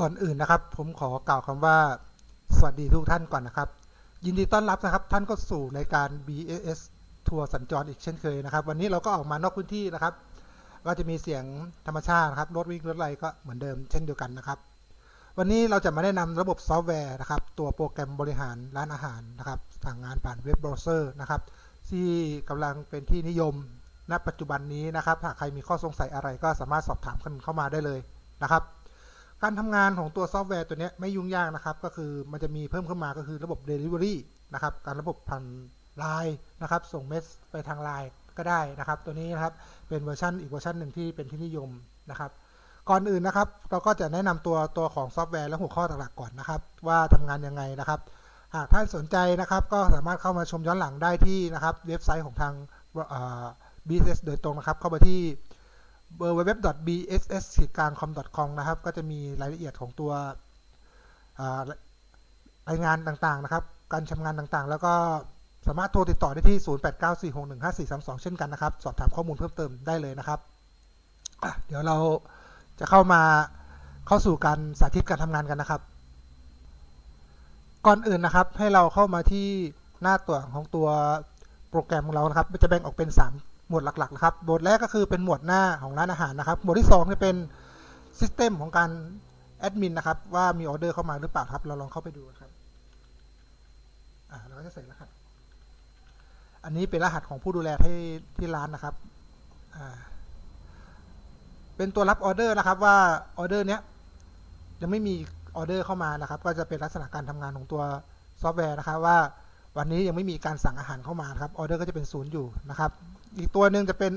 ก่อนอื่นนะครับ ผมขอกล่าวคำว่า สวัสดีทุกท่านก่อนนะครับ ยินดีต้อนรับนะครับ ท่านก็สู่ในการ BAS ทัวร์สัญจรอีกเช่นเคยนะครับ วันนี้เราก็ออกมานอกพื้นที่นะครับ ก็จะมีเสียงธรรมชาตินะครับรถวิ่งรถอะไรก็เหมือนเดิมเช่นเดียวกันนะครับ วันนี้เราจะมาแนะนำระบบซอฟต์แวร์นะครับ ตัวโปรแกรมบริหารร้านอาหารนะครับ สั่งงานผ่านเว็บเบราว์เซอร์นะครับ ที่กำลังเป็นที่นิยมณปัจจุบันนี้นะครับ หากใครมีข้อสงสัยอะไรก็สามารถสอบถามกันเข้ามาได้เลยนะครับ การทำงานของตัวซอฟต์แวร์ตัวนี้ไม่ยุ่งยากนะครับ ก็คือมันจะมีเพิ่มขึ้นมาก็คือระบบ Delivery นะครับ การระบบผ่านไลน์นะครับ ส่งเมสไปทางไลน์ก็ได้นะครับ ตัวนี้นะครับ เป็นเวอร์ชันอีกเวอร์ชันหนึ่งที่เป็นที่นิยมนะครับ ก่อนอื่นนะครับ เราก็จะแนะนำตัวตัวของซอฟต์แวร์และหัวข้อหลักๆก่อนนะครับ ว่าทำงานยังไงนะครับ หากท่านสนใจนะครับ ก็สามารถเข้ามาชมย้อนหลังได้ที่นะครับ เว็บไซต์ของทางบีเอสโดยตรงนะครับ เข้าไปที่ www.bss-com นะครับ ก็จะมีรายละเอียดของตัวรายงานต่างๆนะครับ การทำงานต่างๆ แล้วก็สามารถโทรติดต่อได้ที่ 0894615432 เช่นกันนะครับ สอบถามข้อมูลเพิ่มเติมได้เลยนะครับ เดี๋ยวเราจะเข้ามาเข้าสู่การสาธิตการทำงานกันนะครับ ก่อนอื่นนะครับ ให้เราเข้ามาที่หน้าตัวของตัวโปรแกรมของเรานะครับมันจะแบ่งออกเป็น 3 หมวดหลักๆนะครับ หมวดแรกก็คือเป็นหมวดหน้าของร้านอาหารนะครับ หมวดที่2จะเป็นซิสเต็มของการแอดมินนะครับ ว่ามีออเดอร์เข้ามาหรือเปล่าครับ เราลองเข้าไปดูนะครับ อ่าเราก็จะใส่รหัส อันนี้เป็นรหัสของผู้ดูแลที่ที่ร้านนะครับ อ่า เป็นตัวรับออเดอร์นะครับว่าออเดอร์เนี้ยยังไม่มีออเดอร์เข้ามานะครับ ก็จะเป็นลักษณะการทำงานของตัวซอฟต์แวร์นะครับว่าวันนี้ยังไม่มีการสั่งอาหารเข้ามาครับออเดอร์ก็จะเป็นศูนย์อยู่นะครับ อีกตัวหนึ่งจะเป็น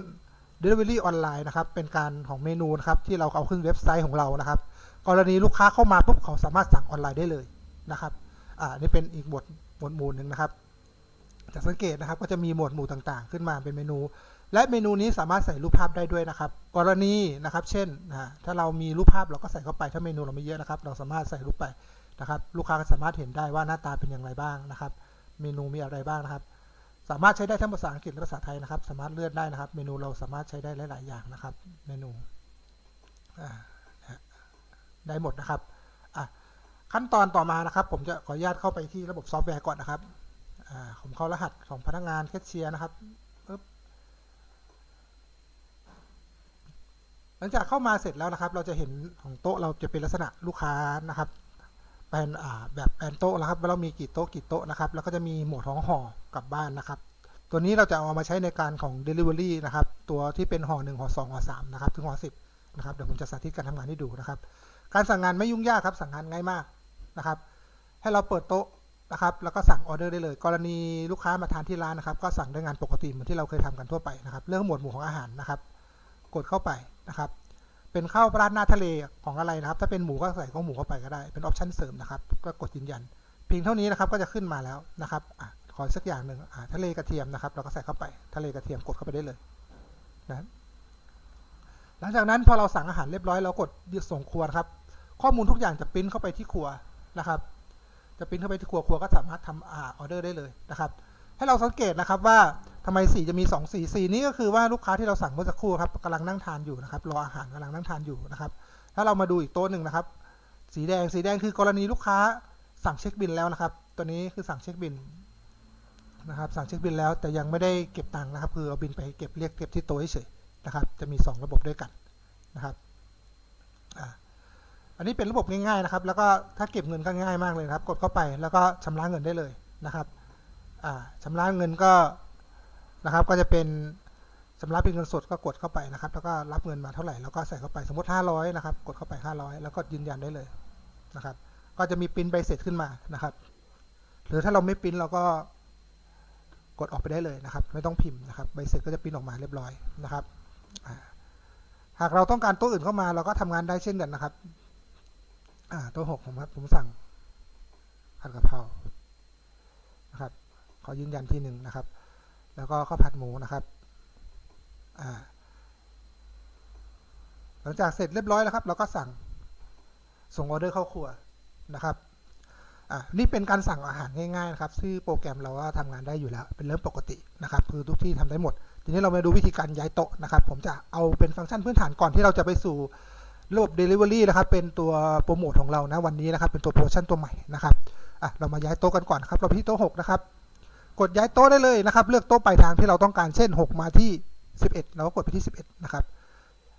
Delivery ออนไลน์นะครับ เป็นการของเมนูนะครับที่เราเอาขึ้นเว็บไซต์ของเรานะครับ กรณีลูกค้าเข้ามาปุ๊บเขาสามารถสั่งออนไลน์ได้เลยนะครับ อ่า นี่เป็นอีกหมวดหมวดหมู่หนึ่งนะครับจะสังเกตนะครับก็จะมีหมวดหมู่ต่างๆ ขึ้นมาเป็นเมนู และเมนูนี้สามารถใส่รูปภาพได้ด้วยนะครับ กรณีนะครับ เช่นนะถ้าเรามีรูปภาพเราก็ใส่เข้าไปถ้าเมนูเราไม่เยอะนะครับ เราสามารถใส่รูปไปนะครับ ลูกค้าก็สามารถเห็นได้ว่าหน้าตาเป็นอย่างไรบ้างนะครับ เมนูมีอะไรบ้างนะครับ สามารถใช้ได้ทั้งภาษาอังกฤษและภาษาไทยนะครับ สามารถเลื่อนได้นะครับ เมนูเราสามารถใช้ได้หลาย ๆ อย่างนะครับ เมนูได้หมดนะครับขั้นตอนต่อมานะครับ ผมจะขออนุญาตเข้าไปที่ระบบซอฟต์แวร์ก่อนนะครับผมเข้ารหัสของพนักงานแคชเชียร์นะครับหลังจากเข้ามาเสร็จแล้วนะครับ เราจะเห็นของโต๊ะเราจะเป็นลักษณะลูกค้านะครับ เป็นอ่าแบบแผนโต๊ะนะครับว่าเรามีกี่โต๊ะกี่โต๊ะนะครับ แล้วก็จะมีหมวดของห่อกลับบ้านนะครับ ตัวนี้เราจะเอามาใช้ในการของ Delivery นะครับ ตัวที่เป็นห่อ1ห่อ2ห่อ3นะครับถึงห่อ10นะครับเดี๋ยวผมจะสาธิตการทำงานให้ดูนะครับ การสั่งงานไม่ยุ่งยากครับสั่งงานง่ายมากนะครับ ให้เราเปิดโต๊ะนะครับ แล้วก็สั่งออเดอร์ได้เลย กรณีลูกค้ามาทานที่ร้านนะครับ ก็สั่งด้วยงานปกติเหมือนที่เราเคยทำกันทั่วไปนะครับ เรื่องหมวดหมู่ของอาหารนะครับ กดเข้าไปนะครับ เป็นข้าวราดหน้าทะเลของอะไรนะครับ ถ้าเป็นหมูก็ใส่ข้าวหมูเข้าไปก็ได้ เป็นออปชั่นเสริมนะครับ ก็กดยืนยัน เพียงเท่านี้นะครับ ก็จะขึ้นมาแล้วนะครับอขอสักอย่างหนึ่งทะเลกระเทียมนะครับ เราก็ใส่เข้าไป ทะเลกระเทียมกดเข้าไปได้เลยนะหลังจากนั้นพอเราสั่งอาหารเรียบร้อยเรากดส่งครัวครับ ข้อมูลทุกอย่างจะปริ้นเข้าไปที่ครัวนะครับ จะปริ้นเข้าไปที่ครัว ครัวก็สามารถทำออเดอร์ได้เลยนะครับ ให้เราสังเกตนะครับว่า ทำไมสีจะมี 2 สีสีนี้ก็คือว่าลูกค้าที่เราสั่งเมื่อสักครู่ครับกำลังนั่งทานอยู่นะครับรออาหารกำลังนั่งทานอยู่นะครับถ้าเรามาดูอีกโต๊ะหนึ่งนะครับ สีแดงสีแดงคือกรณีลูกค้าสั่งเช็คบินแล้วนะครับ ตัวนี้คือสั่งเช็คบินนะครับสั่งเช็คบินแล้วแต่ยังไม่ได้เก็บตังค์นะครับ คือเอาบินไปเก็บเรียกเก็บที่โต๊ะเฉยนะครับ จะมี 2 ระบบด้วยกันนะครับอันนี้เป็นระบบง่ายๆนะครับ แล้วก็ถ้าเก็บเงินก็ง่ายมากเลยครับ กดเข้าไปแล้วก็ชำระเงินได้เลยนะครับอ่าชำระเงินก็ นะครับ ก็จะเป็นชำระเป็นเงินสดก็กดเข้าไปนะครับ แล้วก็รับเงินมาเท่าไหร่แล้วก็ใส่เข้าไปสมมติ 500 นะครับ กดเข้าไป 500 แล้วก็ยืนยันได้เลยนะครับ ก็จะมีปริ้นใบเสร็จขึ้นมานะครับ หรือถ้าเราไม่ปริ้นเราก็กดออกไปได้เลยนะครับ ไม่ต้องพิมพ์นะครับใบเสร็จก็จะปริ้นออกมาเรียบร้อยนะครับหากเราต้องการโต๊ะอื่นเข้ามาเราก็ทำงานได้เช่นกันนะครับโต๊ะหกผมครับผมสั่งผัดกะเพรานะครับขอยืนยันที่หนึ่งนะครับ แล้วก็ข้าวผัดหมูนะครับหลังจากเสร็จเรียบร้อยแล้วครับ เราก็สั่งส่งออเดอร์เข้าครัวนะครับนี่เป็นการสั่งอาหารง่ายๆนะครับที่โปรแกรมเราว่าทำงานได้อยู่แล้ว เป็นเรื่องปกตินะครับ คือทุกที่ทำได้หมด ทีนี้เรามาดูวิธีการย้ายโต๊ะนะครับ ผมจะเอาเป็นฟังก์ชันพื้นฐานก่อนที่เราจะไปสู่ระบบ Delivery นะครับ เป็นตัวโปรโมทของเรานะวันนี้นะครับ เป็นตัวโปรโมชั่นตัวใหม่นะครับอะเรามาย้ายโต๊ะกันก่อนนครับ เราไปที่โต๊ะ6นะครับ กดย้ายโต๊ะได้เลยนะครับ เลือกโต๊ะปลายทางที่เราต้องการเช่น 6 มาที่ 11 เราก็กดไปที่ 11 นะครับ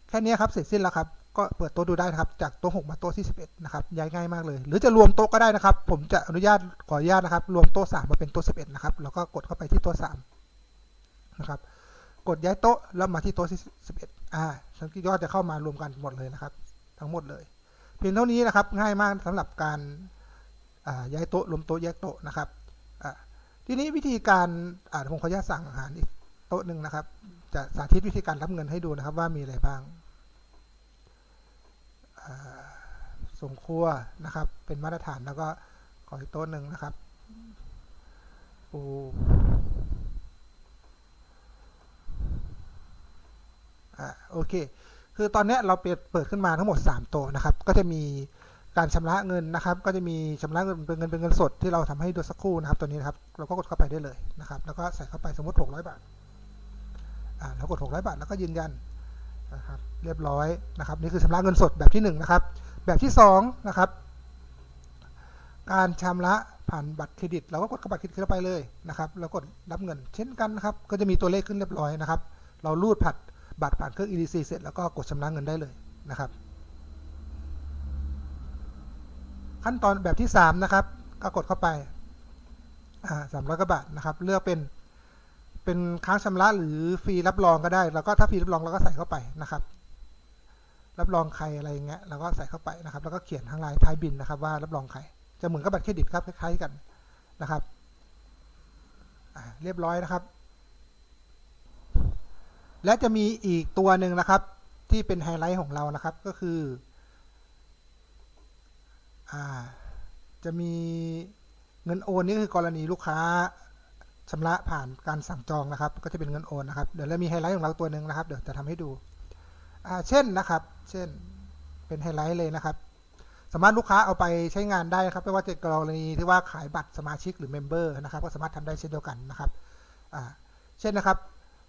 แค่นี้ครับเสร็จสิ้นแล้วครับ ก็เปิดโต๊ะดูได้นะครับ จากโต๊ะ 6 มาโต๊ะที่ 11 นะครับ ย้ายง่ายมากเลย หรือจะรวมโต๊ะก็ได้นะครับ ผมจะอนุญาตขออนุญาตนะครับ รวมโต๊ะ 3 มาเป็นโต๊ะ 11 นะครับ แล้วก็กดเข้าไปที่โต๊ะ 3 นะครับ กดย้ายโต๊ะแล้วมาที่โต๊ะที่ 11 อ่าสังเกตยอดจะเข้ามารวมกันหมดเลยนะครับ ทั้งหมดเลย เพียงเท่านี้นะครับ ง่ายมากสำหรับการย้ายโต๊ะรวมโต๊ะแยกโต๊ะนะครับ ทีนี้วิธีการอ่าผมขออนุญาตสั่งอาหารอีกโต๊ะหนึ่งนะครับ จะสาธิตวิธีการรับเงินให้ดูนะครับว่ามีอะไรบ้างาส่งครัวนะครับ เป็นมาตรฐานแล้วก็ขออีกโต๊ะหนึ่งนะครับปูอ่าโอเค คือตอนนี้เราเปิดเปิดขึ้นมาทั้งหมด3ตัวนะครับ ก็จะมี การชำระเงินนะครับ ก็จะมีชำระเงินเป็นเงินเป็นเงินสดที่เราทำให้ดูสักครู่นะครับ ตัวนี้นะครับ เราก็กดเข้าไปได้เลยนะครับ แล้วก็ใส่เข้าไปสมมติ 600 บาทอ่าเรากด 600 บาทแล้วก็ยืนยันนะครับ เรียบร้อยนะครับ นี่คือชำระเงินสดแบบที่ 1 นะครับ แบบที่ 2 นะครับ การชำระผ่านบัตรเครดิต เราก็กดเข้าบัตรเครดิตเข้าไปเลยนะครับ แล้วกดรับเงินเช่นกันนะครับ ก็จะมีตัวเลขขึ้นเรียบร้อยนะครับ เรารูดผัดบัตรผ่านเครื่อง EDC เสร็จแล้วก็กดชำระเงินได้เลยนะครับ ขั้นตอนแบบที่ 3 นะครับ ก็กดเข้าไปสามร้อยกว่าบาทนะครับ เลือกเป็นเป็นค้างชำระหรือฟรีรับรองก็ได้ แล้วก็ถ้าฟรีรับรองเราก็ใส่เข้าไปนะครับ รับรองใครอะไรอย่างเงี้ยเราก็ใส่เข้าไปนะครับ แล้วก็เขียนทางลายท้ายบินนะครับ ว่ารับรองใครจะเหมือนกับบัตรเครดิตครับคล้ายๆกันนะครับเรียบร้อยนะครับ และจะมีอีกตัวหนึ่งนะครับ ที่เป็นไฮไลท์ของเรานะครับก็คือ จะมีเงินโอนนี่คือกรณีลูกค้าชำระผ่านการสั่งจองนะครับ ก็จะเป็นเงินโอนนะครับ เดี๋ยวเรามีไฮไลท์ของเราตัวหนึ่งนะครับ เดี๋ยวจะทำให้ดูอ่าเช่นนะครับ เช่น เป็นไฮไลท์เลยนะครับ สามารถลูกค้าเอาไปใช้งานได้นะครับ ไม่ว่าจะกรณีที่ว่าขายบัตรสมาชิกหรือเมมเบอร์นะครับ ก็สามารถทำได้เช่นเดียวกันนะครับอ่าเช่นนะครับ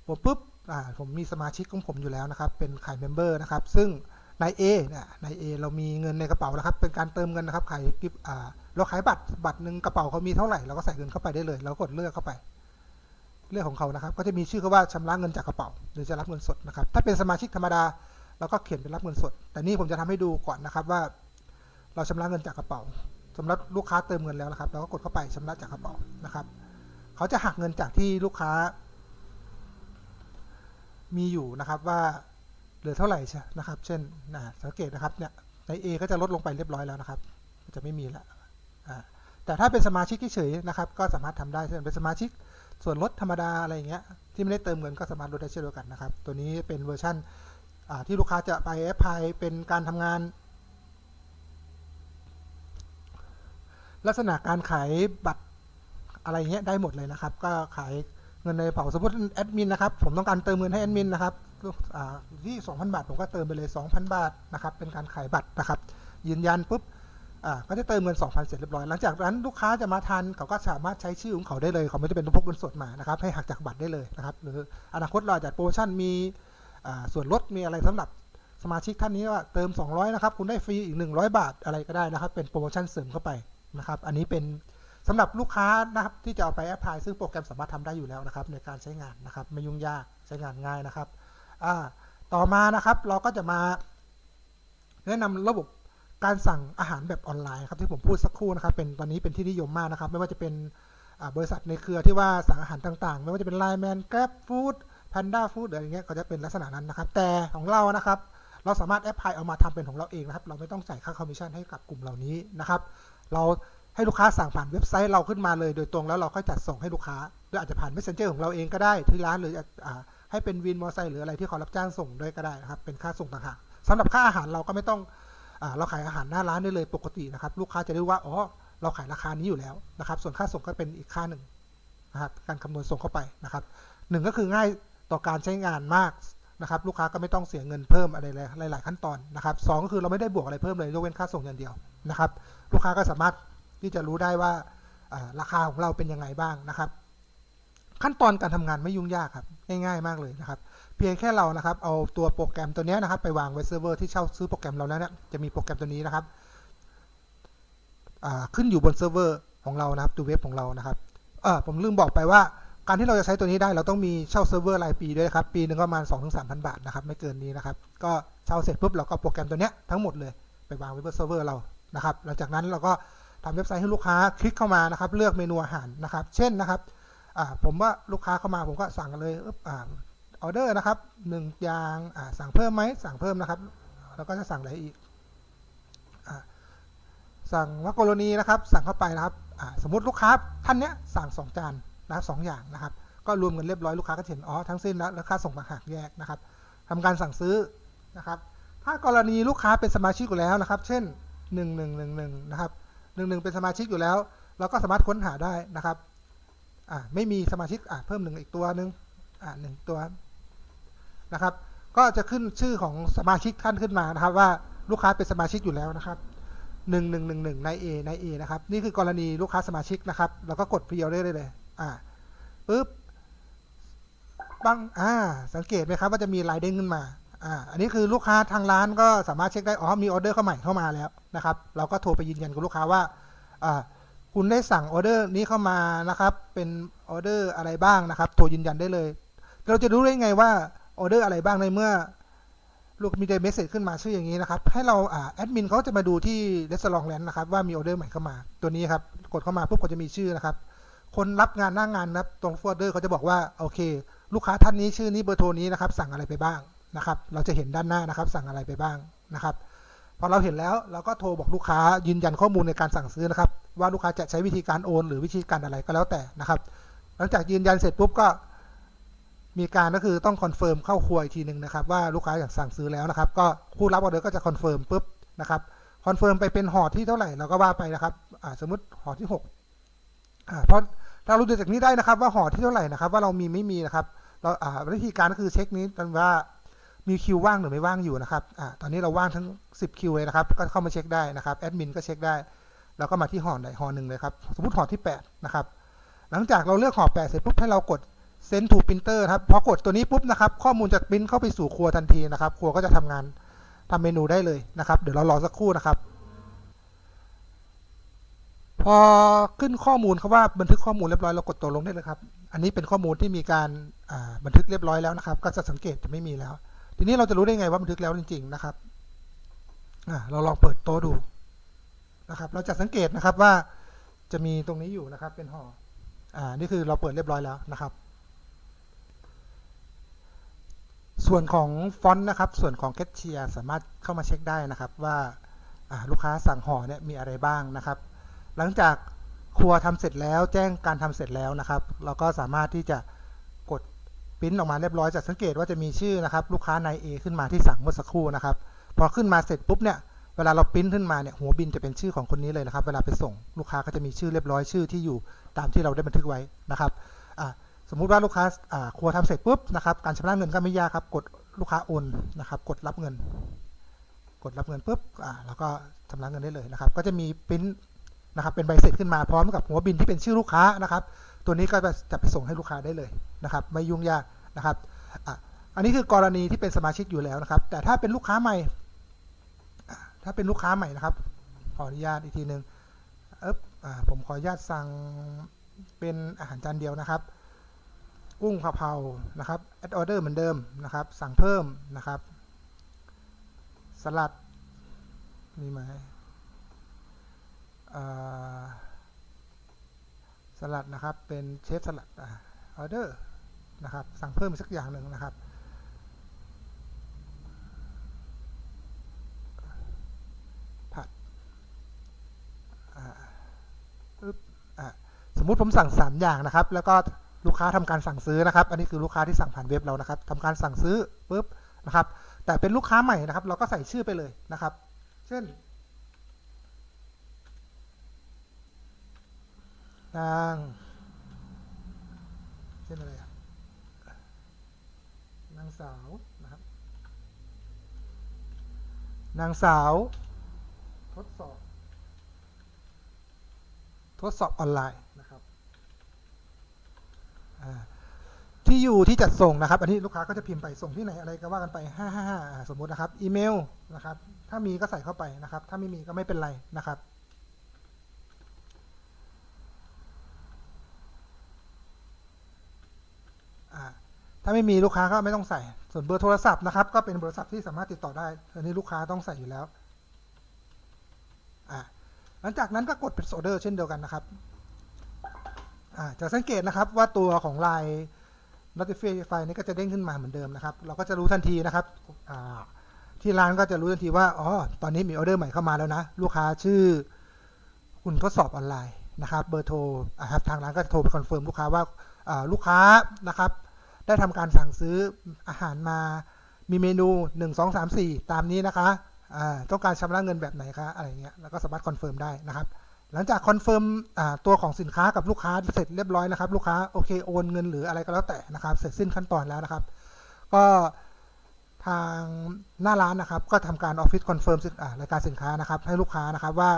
ผมปุ๊บอ่าผมมีสมาชิกของผมอยู่แล้วนะครับ เป็นขายเมมเบอร์นะครับ ซึ่ง ใน A เนี่ยใน A เรามีเงินในกระเป๋านะครับ เป็นการเติมเงินนะครับ ขายกิฟอ่าเราขายบัตรบัตรหนึ่งกระเป๋าเขามีเท่าไหร่เราก็ใส่เงินเข้าไปได้เลย เรากดเลือกเข้าไป เลือกของเขานะครับ ก็จะมีชื่อเขาว่าชำระเงินจากกระเป๋า หรือจะรับเงินสดนะครับ ถ้าเป็นสมาชิกธรรมดาเราก็เขียนเป็นรับเงินสด แต่นี่ผมจะทำให้ดูก่อนนะครับว่า เราชำระเงินจากกระเป๋าสำหรับลูกค้าเติมเงินแล้วนะครับ เราก็กดเข้าไปชำระจากกระเป๋านะครับ เขาจะหักเงินจากที่ลูกค้า มีอยู่นะครับว่า เหลือเท่าไหร่ใช่นะครับ เช่นนะสังเกตนะครับเนี่ยใน A ก็จะลดลงไปเรียบร้อยแล้วนะครับ จะไม่มีละอ่าแต่ถ้าเป็นสมาชิกเฉยๆนะครับ ก็สามารถทำได้เช่นเป็นสมาชิกส่วนลดธรรมดาอะไรอย่างเงี้ยที่ไม่ได้เติมเงินก็สามารถลดได้เช่นเดียวกันนะครับ ตัวนี้เป็นเวอร์ชันอ่าที่ลูกค้าจะไปแอปพลายเป็นการทำงาน ลักษณะการขายบัตรอะไรเงี้ยได้หมดเลยนะครับ ก็ขายเงินในกระเป๋าสมมติแอดมินนะครับผมต้องการเติมเงินให้แอดมินนะครับ ที่ 2,000 บาท ผมก็เติมไปเลย 2,000 บาทนะครับเป็นการขายบัตรนะครับ ยืนยันปุ๊บก็จะเติมเงิน 2,000 เสร็จเรียบร้อย หลังจากนั้นลูกค้าจะมาทันเขาก็สามารถใช้ชื่อของเขาได้เลย เขาไม่ได้เป็นพกเงินสดมานะครับ ให้หักจากบัตรได้เลยนะครับ หรืออนาคตเราจจะโปรโมชั่นมีส่วนลดมีอะไรสำหรับสมาชิกท่านนี้ว่าเติม 200 นะครับ คุณได้ฟรีอีก 100 บาทอะไรก็ได้นะครับ เป็นโปรโมชั่นเสริมเข้าไปนะครับ อันนี้เป็นสำหรับลูกค้านะครับที่จะเอาไปแอพพลายซึ่งโปรแกรมสามารถทำได้อยู่แล้วนะครับในการใช้งานนะครับไม่ยุ่งยากใช้งานง่ายนะครับ ต่อมานะครับเราก็จะมาแนะนำระบบการสั่งอาหารแบบออนไลน์ครับที่ผมพูดสักครู่นะครับเป็นตอนนี้เป็นที่นิยมมากนะครับ ไม่ว่าจะเป็นบริษัทในเครือที่ว่าสั่งอาหารต่างๆ ไม่ว่าจะเป็นไลน์แมนแกร็บฟู้ดแพนด้าฟู้ดอะไรเงี้ยก็จะเป็นลักษณะนั้นนะครับ แต่ของเรานะครับ เราสามารถแอพพลายเอามาทำเป็นของเราเองนะครับ เราไม่ต้องจ่ายค่าคอมมิชชั่นให้กับกลุ่มเหล่านี้นะครับ เราให้ลูกค้าสั่งผ่านเว็บไซต์เราขึ้นมาเลย โดยตรงแล้วเราค่อยจัดส่งให้ลูกค้าหรืออาจจะผ่าน messenger ของเราเองก็ได้ที่ร้านหรืออ่า ให้เป็นวินมอเตอร์ไซค์หรืออะไรที่เขารับจ้างส่งด้วยก็ได้นะครับ เป็นค่าส่งต่างหากสำหรับค่าอาหารเราก็ไม่ต้องอเราขายอาหารหน้าร้านได้เลยปกตินะครับ ลูกค้าจะรู้ว่าอ๋อเราขายราคานี้อยู่แล้วนะครับ ส่วนค่าส่งก็เป็นอีกค่าหนึ่งนะครับการคำนวณส่งเข้าไปนะครับหนึ่งก็คือง่ายต่อการใช้งานมากนะครับ ลูกค้าก็ไม่ต้องเสียเงินเพิ่มอะไรหลาย ๆ ขั้นตอนนะครับสองก็คือเราไม่ได้บวกอะไรเพิ่มเลยยกเว้นค่าส่งอย่างเดียวนะครับ ลูกค้าก็สามารถที่จะรู้ได้ว่าราคาของเราเป็นยังไงบ้างนะครับ ขั้นตอนการทำงานไม่ยุ่งยากครับ ง่ายๆ มากเลยนะครับ เพียงแค่เรานะครับ เอาตัวโปรแกรมตัวนี้นะครับ ไปวางไว้เซิร์ฟเวอร์ที่เช่าซื้อโปรแกรมเราแล้วเนี่ยจะมีโปรแกรมตัวนี้นะครับอ่าขึ้นอยู่บนเซิร์ฟเวอร์ของเรานะครับตัวเว็บของเรานะครับเออผมลืมบอกไปว่าการที่เราจะใช้ตัวนี้ได้เราต้องมีเช่าเซิร์ฟเวอร์รายปีด้วยครับ ปีหนึ่งก็ประมาณ 2-3 0 0 0 บาทนะครับ ไม่เกินนี้นะครับ ก็เช่าเสร็จปุ๊บเราก็โปรแกรมตัวเนี้ยทั้งหมดเลยไปวางไว้บนเซิร์ฟเวอร์เรานะครับหลังจากนั้นเราก็ทำเว็บไซต์ให้ลูกค้าคลิกเข้ามานะครับ เลือกเมนูอาหารนะครับ เช่นนะครับ อ่าผมว่าลูกค้าเข้ามาผมก็สั่งเลยอึ๊บอ่าออเดอร์นะครับหนึ่งอย่างอ่าสั่งเพิ่มไหมสั่งเพิ่มนะครับ แล้วก็จะสั่งอะไรอีกอ่าสั่งมักกะโรนีนะครับ สั่งเข้าไปนะครับอ่าสมมติลูกค้าท่านเนี้ยสั่งสองจานนะครับสองอย่างนะครับก็รวมกันเรียบร้อยลูกค้าก็เห็นอ๋อทั้งสิ้นแล้วแล้วค่าส่งต่างหากแยกนะครับทำการสั่งซื้อนะครับ ถ้ากรณีลูกค้าเป็นสมาชิกอยู่แล้วนะครับ เช่น 1111นะครับ11 เป็นสมาชิกอยู่แล้ว เราก็สามารถค้นหาได้นะครับ อ่าไม่มีสมาชิกอ่าเพิ่มหนึ่งอีกตัวหนึ่งอ่าหนึ่งตัวนะครับ ก็จะขึ้นชื่อของสมาชิกท่านขึ้นมานะครับ ว่าลูกค้าเป็นสมาชิกอยู่แล้วนะครับ1111ใน A ใน A นะครับ นี่คือกรณีลูกค้าสมาชิกนะครับ เราก็กดพรีออเดอร์ได้เลย อ่าปึ๊บบางอ่า สังเกตไหมครับว่าจะมีลายเด้งขึ้นมา อ่า อันนี้คือลูกค้าทางร้านก็สามารถเช็คได้ อ๋อ มีออเดอร์เข้าใหม่เข้ามาแล้วนะครับ เราก็โทรไปยืนยันกับลูกค้าว่า อ่า คุณได้สั่งออเดอร์นี้เข้ามานะครับ เป็นออเดอร์อะไรบ้างนะครับ โทรยืนยันได้เลย เราจะรู้ได้ไงว่าออเดอร์อะไรบ้างในเมื่อลูกมีเดเมสเซจขึ้นมาชื่ออย่างนี้นะครับ ให้เราอ่าแอดมินเขาจะมาดูที่เรส a อร์แลนด์นะครับ ว่ามีออเดอร์ใหม่เข้ามา ตัวนี้ครับ กดเข้ามาปุ๊บก็จะมีชื่อนะครับ คนรับงานหน้างงานนะครับ ตรงฟอร์เดอร์เขาจะบอกว่า โอเค ลูกค้าท่านนี้ชื่อนี้เบอร์โทรนี้นะครับ สั่งอะไรไปบ้างนะครับ เราจะเห็นด้านหน้านะครับ สั่งอะไรไปบ้างนะครับ พอเราเห็นแล้วเราก็โทรบอกลูกค้ายืนยันข้อมูลในการสั่งซื้อนะครับ ว่าลูกค้าจะใช้วิธีการโอน หรือวิธีการอะไรก็แล้วแต่นะครับ หลังจากยืนยันเสร็จปุ๊บก็มีการก็คือต้องคอนเฟิร์มเข้าครัวอีกทีหนึ่งนะครับ ว่าลูกค้าอยากสั่งซื้อแล้วนะครับ ก็ผู้รับออเดอร์ก็จะคอนเฟิร์มปุ๊บนะครับคอนเฟิร์มไปเป็นห่อที่เท่าไหร่เราก็ว่าไปนะครับอ่าสมมติห่อที่หกอ่าเพราะเรารู้จากนี้ได้นะครับว่าห่อที่เท่าไหร่นะครับ ว่าเรามีไม่มีนะครับเราอ่าวิธีการก็คือเช็คนี้กันว่า มีคิวว่างหรือไม่ว่างอยู่นะครับอ่าตอนนี้เราว่างทั้ง 10คิวเลยนะครับ ก็เข้ามาเช็คได้นะครับ แอดมินก็เช็คได้ แล้วก็มาที่ห่อไหนห่อหนึ่งเลยครับ สมมติห่อที่ 8 นะครับ หลังจากเราเลือกห่อ8เสร็จปุ๊บให้เรากด send to printer ครับ พอกดตัวนี้ปุ๊บนะครับ ข้อมูลจะปริ้นเข้าไปสู่ครัวทันทีนะครับ ครัวก็จะทำงานทำเมนูได้เลยนะครับ เดี๋ยวเรารอสักครู่นะครับ พอขึ้นข้อมูลเขาว่าบันทึกข้อมูลเรียบร้อยเรากดตัวลงได้เลยครับ อันนี้เป็นข้อมูลที่มีการบันทึกเรียบร้อยแล้วนะครับ ก็จะสังเกตจะไม่มีแล้ว ทีนี้เราจะรู้ได้ไงว่าบันทึกแล้วจริง ๆ นะครับเราลองเปิดโต๊ะดูนะครับ เราจะสังเกตนะครับว่าจะมีตรงนี้อยู่นะครับ เป็นห่ออ่านี่คือเราเปิดเรียบร้อยแล้วนะครับ ส่วนของฟอนต์นะครับ ส่วนของแคชเชียร์สามารถเข้ามาเช็คได้นะครับว่าลูกค้าสั่งห่อเนี่ยมีอะไรบ้างนะครับ หลังจากครัวทำเสร็จแล้วแจ้งการทำเสร็จแล้วนะครับ เราก็สามารถที่จะ ปริ้นออกมาเรียบร้อยจะสังเกตว่าจะมีชื่อนะครับลูกค้านาย A ขึ้นมาที่สั่งเมื่อสักครู่นะครับ พอขึ้นมาเสร็จปุ๊บเนี่ยเวลาเราปริ้นขึ้นมาเนี่ยหัวบินจะเป็นชื่อของคนนี้เลยนะครับ เวลาไปส่งลูกค้าก็จะมีชื่อเรียบร้อยชื่อที่อยู่ตามที่เราได้บันทึกไว้นะครับสมมุติว่าลูกค้าครัวทำเสร็จปุ๊บนะครับการชำระเงินก็ไม่ยากครับ กดลูกค้าโอนนะครับ กดรับเงิน กดรับเงินปุ๊บอ่าก็ชำระเงินได้เลยนะครับ ก็จะมีปิ้น นะครับเป็นใบเสร็จขึ้นมาพร้อมกับหัวบินที่เป็นชื่อลูกค้านะครับ ตัวนี้ก็จะไปส่งให้ลูกค้าได้เลยนะครับ ไม่ยุ่งยากนะครับอันนี้คือกรณีที่เป็นสมาชิกอยู่แล้วนะครับ แต่ถ้าเป็นลูกค้าใหม่ ถ้าเป็นลูกค้าใหม่นะครับ ขออนุญาตอีกทีหนึ่งเอ๊บอ่าผมขออนุญาตสั่งเป็นอาหารจานเดียวนะครับ กุ้งกะเพรานะครับแอดออเดอร์เหมือนเดิมนะครับ สั่งเพิ่มนะครับ สลัดมีไหม สลัดนะครับเป็นเชฟสลัดออเดอร์นะครับสั่งเพิ่มสักอย่างหนึ่งนะครับผัดอึ๊บอะสมมุติผมสั่งสามอย่างนะครับ แล้วก็ลูกค้าทำการสั่งซื้อนะครับ อันนี้คือลูกค้าที่สั่งผ่านเว็บเรานะครับทำการสั่งซื้อปุ๊บนะครับ แต่เป็นลูกค้าใหม่นะครับ เราก็ใส่ชื่อไปเลยนะครับ เช่น นางเช่นอะไรอะนางสาวนะครับ นางสาว ทดสอบ ทดสอบออนไลน์นะครับที่อยู่ที่จัดส่งนะครับ อันนี้ลูกค้าก็จะพิมพ์ไปส่งที่ไหนอะไรก็ว่ากันไป555อ่าสมมุตินะครับ อีเมลนะครับ ถ้ามีก็ใส่เข้าไปนะครับ ถ้าไม่มีก็ไม่เป็นไรนะครับ อ่า ถ้าไม่มีลูกค้าก็ไม่ต้องใส่ ส่วนเบอร์โทรศัพท์นะครับ ก็เป็นเบอร์โทรศัพท์ที่สามารถติดต่อได้อันนี้ลูกค้าต้องใส่อยู่แล้วอ่าหลังจากนั้นก็กดเป็นโซเดอร์เช่นเดียวกันนะครับอ่าจะสังเกตนะครับว่าตัวของลาย Notify นี่ก็จะเด้งขึ้นมาเหมือนเดิมนะครับ เราก็จะรู้ทันทีนะครับอ่าที่ร้านก็จะรู้ทันทีว่าอ๋อตอนนี้มีออเดอร์ใหม่เข้ามาแล้วนะ ลูกค้าชื่อ คุณทดสอบออนไลน์นะครับ เบอร์โทรครับทางร้านก็จะโทรไปคอนเฟิร์มลูกค้าว่าลูกค้านะครับ ได้ทำการสั่งซื้ออาหารมา มีเมนู 1 2 3 4 ตามนี้นะคะต้องการชำระเงินแบบไหนคะอะไรเงี้ยแล้วก็สามารถคอนเฟิร์มได้นะครับ หลังจากคอนเฟิร์มตัวของสินค้ากับลูกค้าเสร็จเรียบร้อยนะครับ ลูกค้าโอเคโอนเงินหรืออะไรก็แล้วแต่นะครับ เสร็จสิ้นขั้นตอนแล้วนะครับ ก็ทางหน้าร้านนะครับ ก็ทำการออฟฟิศคอนเฟิร์มรายการสินค้านะครับ ให้ลูกค้านะครับว่า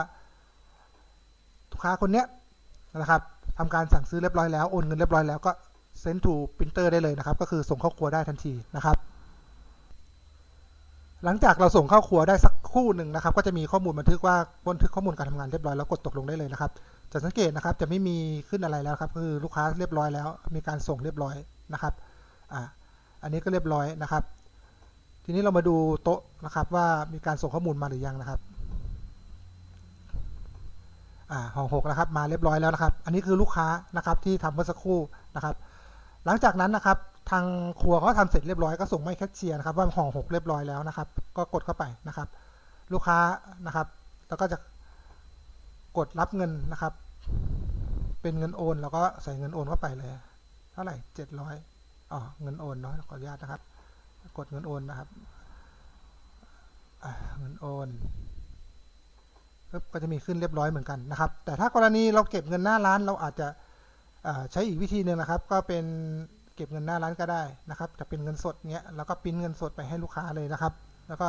ลูกค้าคนเนี้ยนะครับทำการสั่งซื้อเรียบร้อยแล้วโอนเงินเรียบร้อยแล้วก็ เซ็นทูปรินเตอร์ได้เลยนะครับ ก็คือส่งเข้าครัวได้ทันทีนะครับ หลังจากเราส่งเข้าครัวได้สักคู่หนึ่งนะครับ ก็จะมีข้อมูลบันทึกว่าบันทึกข้อมูลการทำงานเรียบร้อยแล้วกดตกลงได้เลยนะครับ จะสังเกตนะครับจะไม่มีขึ้นอะไรแล้วครับคือลูกค้าเรียบร้อยแล้ว มีการส่งเรียบร้อยนะครับอ่าอันนี้ก็เรียบร้อยนะครับ ทีนี้เรามาดูโต๊ะนะครับว่ามีการส่งข้อมูลมาหรือยังนะครับอ่าห้องหกนะครับมาเรียบร้อยแล้วนะครับ อันนี้คือลูกค้านะครับที่ทำเมื่อสักครู่นะครับ หลังจากนั้นนะครับทางครัวเขาทำเสร็จเรียบร้อยก็ส่งไม่แคชเชียร์นะครับว่าห่อหกเรียบร้อยแล้วนะครับ ก็กดเข้าไปนะครับ ลูกค้านะครับ แล้วก็จะกดรับเงินนะครับ เป็นเงินโอนแล้วก็ใส่เงินโอนเข้าไปเลย เท่าไหร่เจ็ดร้อยอ๋อเงินโอนเนาะขออนุญาตนะครับ กดเงินโอนนะครับเงินโอนปึ๊บก็จะมีขึ้นเรียบร้อยเหมือนกันนะครับ แต่ถ้ากรณีเราเก็บเงินหน้าร้านเราอาจจะ ใช้อีกวิธีหนึ่งนะครับ ก็เป็นเก็บเงินหน้าร้านก็ได้นะครับ จะเป็นเงินสดเงี้ยแล้วก็ปิ้นเงินสดไปให้ลูกค้าเลยนะครับ แล้วก็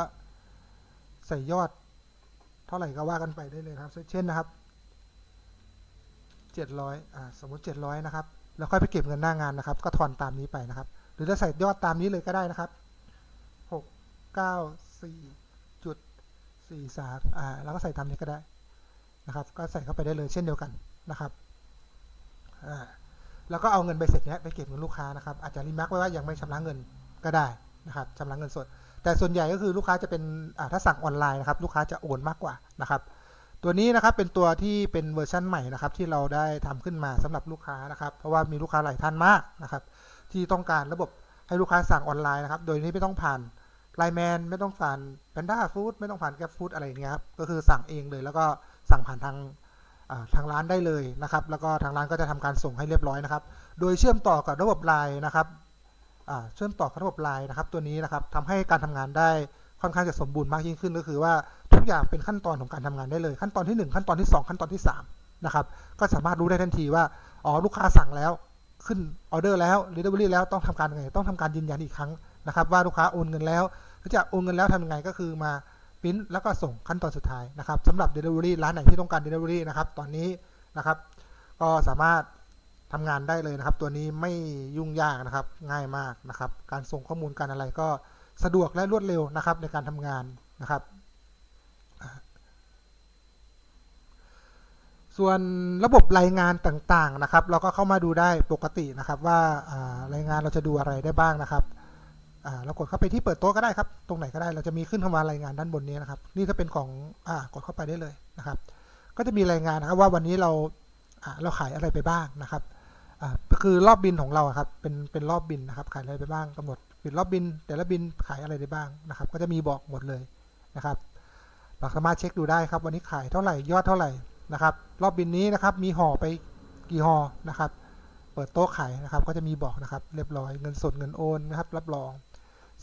ใส่ยอดเท่าไหร่ก็ว่ากันไปได้เลยครับ เช่นนะครับเจ็ดร้อยอ่าสมมติเจ็ดร้อยนะครับ แล้วค่อยไปเก็บเงินหน้างานนะครับ ก็ทอนตามนี้ไปนะครับ หรือจะใส่ยอดตามนี้เลยก็ได้นะครับหกเก้าสี่จุดสี่สามอ่าแล้วก็ใส่ตามนี้ก็ได้นะครับ ก็ใส่เข้าไปได้เลยเช่นเดียวกันนะครับ อ่าแล้วก็เอาเงินใบเสร็จเนี้ยไปเก็บเงินลูกค้านะครับ อาจจะรีมาร์กไว้ว่ายังไม่ชำระเงินก็ได้นะครับชำระเงินสด แต่ส่วนใหญ่ก็คือลูกค้าจะเป็นอ่าถ้าสั่งออนไลน์นะครับ ลูกค้าจะโอนมากกว่านะครับ ตัวนี้นะครับเป็นตัวที่เป็นเวอร์ชันใหม่นะครับ ที่เราได้ทำขึ้นมาสำหรับลูกค้านะครับ เพราะว่ามีลูกค้าหลายท่านมากนะครับ ที่ต้องการระบบให้ลูกค้าสั่งออนไลน์นะครับ โดยที่ไม่ต้องผ่านไลแมนไม่ต้องผ่านแพนด้าฟู้ดไม่ต้องผ่านแก p ฟู้ดอะไรอย่างเงี้ยครับก็คือสั่งเองเลยแล้วก็สั่งผ่านทาง ทางร้านได้เลยนะครับ แล้วก็ทางร้านก็จะทำการส่งให้เรียบร้อยนะครับ โดยเชื่อมต่อกับระบบไลน์นะครับเชื่อมต่อกับระบบไลน์นะครับตัวนี้นะครับทำให้การทำงานได้ค่อนข้างจะสมบูรณ์มากยิ่งขึ้นก็คือว่าทุกอย่างเป็นขั้นตอนของการทำงานได้เลย ขั้นตอนที่ 1 ขั้นตอนที่ 2 ขั้นตอนที่3นะครับก็สามารถรู้ได้ทันทีว่าอ๋อลูกค้าสั่งแล้วขึ้นออเดอร์แล้ว delivery แล้วต้องทำการยังไงต้องทำการยืนยันอีกครั้งนะครับ ว่าลูกค้าโอนเงินแล้วถ้าจะโอนเงินแล้วทำยังไงก็คือมา ปริ้นแล้วก็ส่งขั้นตอนสุดท้ายนะครับสำหรับ delivery ร้านไหนที่ต้องการ delivery นะครับ ตอนนี้นะครับก็สามารถทำงานได้เลยนะครับ ตัวนี้ไม่ยุ่งยากนะครับง่ายมากนะครับ การส่งข้อมูลการอะไรก็สะดวกและรวดเร็วนะครับในการทำงานนะครับ ส่วนระบบรายงานต่างๆนะครับ เราก็เข้ามาดูได้ปกตินะครับ ว่ารายงานเราจะดูอะไรได้บ้างนะครับ อ่าเรากดเข้าไปที่เปิดโต๊ะก็ได้ครับ ตรงไหนก็ได้ เราจะมีขึ้นคำว่ารายงานด้านบนนี้นะครับ นี่ถ้าเป็นของอ่ากดเข้าไปได้เลยนะครับ ก็จะมีรายงานนะครับว่าวันนี้เราอ่าเราขายอะไรไปบ้างนะครับอ่าคือรอบบินของเราครับ เป็นเป็นรอบบินนะครับขายอะไรไปบ้างกำหนดปิดรอบบิน แต่ละบินขายอะไรได้บ้างนะครับ ก็จะมีบอกหมดเลยนะครับเราสามารถเช็คดูได้ครับ วันนี้ขายเท่าไหร่ยอดเท่าไหร่นะครับ รอบบินนี้นะครับ มีห่อไปกี่ห่อนะครับ เปิดโต๊ะขายนะครับ ก็จะมีบอกนะครับ เรียบร้อยเงินสดเงินโอนนะครับ รับรอง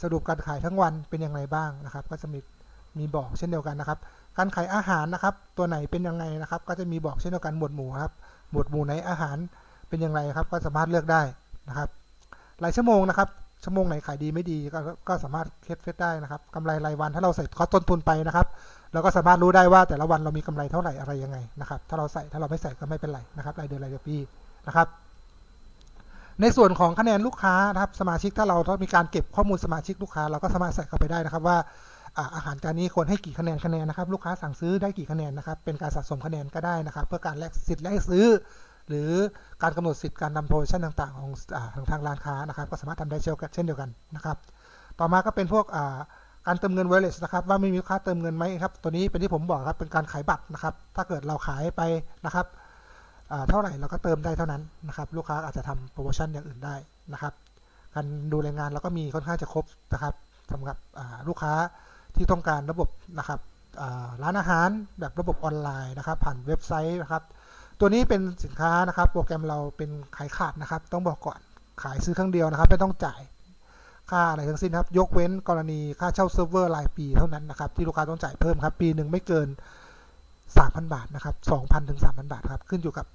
สรุปการขายทั้งวันเป็นอยังไงบ้างนะครับ ก็จะมีมีบอกเช่นเดียวกันนะครับ การขายอาหารนะครับ ตัวไหนเป็นยังไงนะครับ ก็จะมีบอกเช่นเดียวกันหมวดหมู่ครับ หมวดหมู่ไหนอาหารเป็นอย่างไรครับ ก็สามารถเลือกได้นะครับ รายชั่วโมงนะครับ ชั่วโมงไหนขายดีไม่ดีก็ก็สามารถเคสเฟซได้นะครับกำไรรายวันถ้าเราใส่คอสต้นทุนไปนะครับเราก็สามารถรู้ได้ว่าแต่ละวันเรามีกำไรเท่าไหร่อะไรยังไงนะครับ ถ้าเราใส่ถ้าเราไม่ใส่ก็ไม่เป็นไรนะครับ รายเดือนรายเดือนปีนะครับ ในส่วนของคะแนนลูกค้านะครับสมาชิกถ้าเราต้องมีการเก็บข้อมูลสมาชิกลูกค้า เราก็สามารถใส่เข้าไปได้นะครับว่าอาหารจานนี้ควรให้กี่คะแนนคะแนนนะครับ ลูกค้าสั่งซื้อได้กี่คะแนนนะครับ เป็นการสะสมคะแนนก็ได้นะครับ เพื่อการแลกสิทธิ์แลกซื้อ หรือการกำหนดสิทธิ์การนำโปรโมชั่นต่างๆของทางทางร้านค้านะครับ ก็สามารถทำได้เช่นเดียวกันนะครับ ต่อมาก็เป็นพวกการเติมเงิน wireless นะครับว่าไม่มีลูกค้าเติมเงินไหมครับตัวนี้เป็นที่ผมบอกครับเป็นการขายบัตรนะครับ ถ้าเกิดเราขายไปนะครับ เท่าไหร่เราก็เติมได้เท่านั้นนะครับลูกค้าอาจจะทำโปรโมชั่นอย่างอื่นได้นะครับการดูแลงานเราก็มีค่อนข้างจะครบนะครับสำหรับลูกค้าที่ต้องการระบบนะครับร้านอาหารแบบระบบออนไลน์นะครับ ผ่านเว็บไซต์นะครับตัวนี้เป็นสินค้านะครับ โปรแกรมเราเป็นขายขาดนะครับ ต้องบอกก่อนขายซื้อครั้งเดียวนะครับ ไม่ต้องจ่ายค่าอะไรทั้งสิ้นครับ ยกเว้นกรณีค่าเช่าเซิร์ฟเวอร์รายปีเท่านั้นนะครับ ที่ลูกค้าต้องจ่ายเพิ่มครับ ปีหนึ่งไม่เกิน 3,000 บาทนะครับ2,000ถึง3,000 บาทครับ ขึ้นอยู่กับ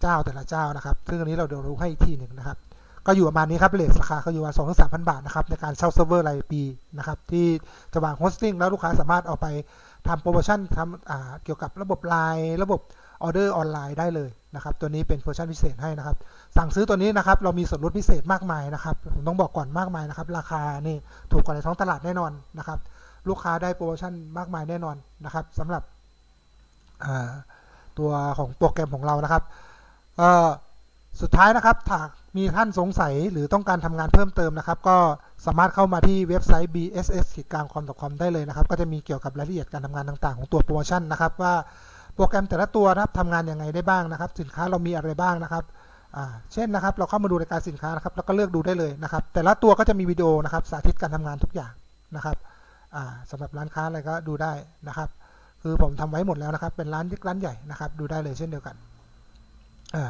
เจ้าแต่ละเจ้านะครับ ซึ่งอันนี้เราเดี๋ยวรู้ให้อีกทีหนึ่งนะครับ ก็อยู่ประมาณนี้ครับเลทราคาก็อยู่ประมาณ2ถึง3,000บาทนะครับในการเช่าเซิร์ฟเวอร์รายปีนะครับที่จะวางโฮสติ้งแล้วลูกค้าสามารถเอาไปทำโปรโมชั่นทำเกี่ยวกับระบบไลน์ระบบออเดอร์ออนไลน์ได้เลยนะครับ ตัวนี้เป็นเวอร์ชันพิเศษให้นะครับ สั่งซื้อตัวนี้นะครับ เรามีส่วนลดพิเศษมากมายนะครับ ผมต้องบอกก่อนมากมายนะครับ ราคานี่ถูกกว่าในท้องตลาดแน่นอนนะครับ ลูกค้าได้โปรโมชั่นมากมายแน่นอนนะครับสำหรับอ่า ตัวของโปรแกรมของเรานะครับสุดท้ายนะครับถ้ามีท่านสงสัยหรือต้องการทำงานเพิ่มเติมนะครับ ก็สามารถเข้ามาที่เว็บไซต์ bss c o m com ได้เลยนะครับ ก็จะมีเกี่ยวกับรายละเอียดการทำงานต่างๆ ของตัวโปรโมชั่นนะครับ ว่าโปรแกรมแต่ละตัวนะครับทำงานยังไงได้บ้างนะครับ สินค้าเรามีอะไรบ้างนะครับเช่นนะครับ เราเข้ามาดูรายการสินค้านะครับแล้วก็เลือกดูได้เลยนะครับ แต่ละตัวก็จะมีวิดีโอนะครับ สาธิตการทำงานทุกอย่างนะครับอ่าสำหรับร้านค้าอะไรก็ดูได้นะครับ คือผมทำไว้หมดแล้วนะครับ เป็นร้านเล็กร้านใหญ่นะครับ ดูได้เลยเช่นเดียวกันอ่า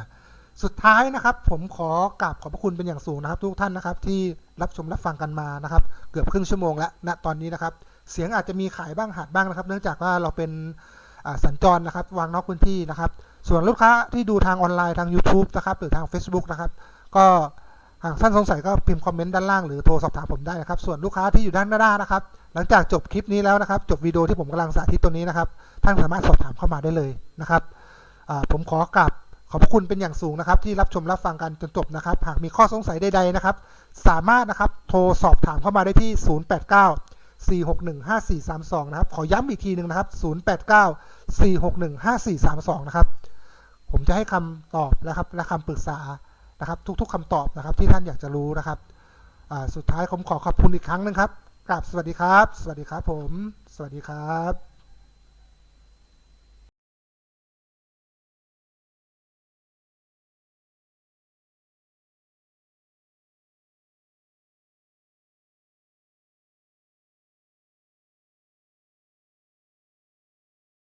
สุดท้ายนะครับ ผมขอกราบขอบพระคุณเป็นอย่างสูงนะครับ ทุกท่านนะครับ ที่รับชมรับฟังกันมานะครับ เกือบครึ่งชั่วโมงแล้วณตอนนี้นะครับ เสียงอาจจะมีขายบ้างหัดบ้างนะครับ เนื่องจากว่าเราเป็นสัญจรนะครับ วางนอกพื้นที่นะครับ ส่วนลูกค้าที่ดูทางออนไลน์ทาง YouTube นะครับ หรือทาง Facebook นะครับ ก็หากท่านสงสัยก็พิมพ์คอมเมนต์ด้านล่างหรือโทรสอบถามผมได้นะครับ ส่วนลูกค้าที่อยู่ด้านหน้านะครับ หลังจากจบคลิปนี้แล้วนะครับ จบวิดีโอที่ผมกำลังสาธิตตัวนี้นะครับ ท่านสามารถสอบถามเข้ามาได้เลยนะครับผมขอกราบขอบพระคุณเป็นอย่างสูงนะครับ ที่รับชมรับฟังกันจนจบนะครับ หากมีข้อสงสัยใดๆนะครับ สามารถนะครับโทรสอบถามเข้ามาได้ที่ 089 4615432 นะครับ ขอย้ำอีกทีหนึ่งนะครับ 089 4615432 นะครับ ผมจะให้คำตอบนะครับและคำปรึกษานะครับ ทุกๆคำตอบนะครับที่ท่านอยากจะรู้นะครับสุดท้ายผมขอขอบคุณอีกครั้งหนึงครับ กราบสวัสดีครับ สวัสดีครับผม สวัสดีครับ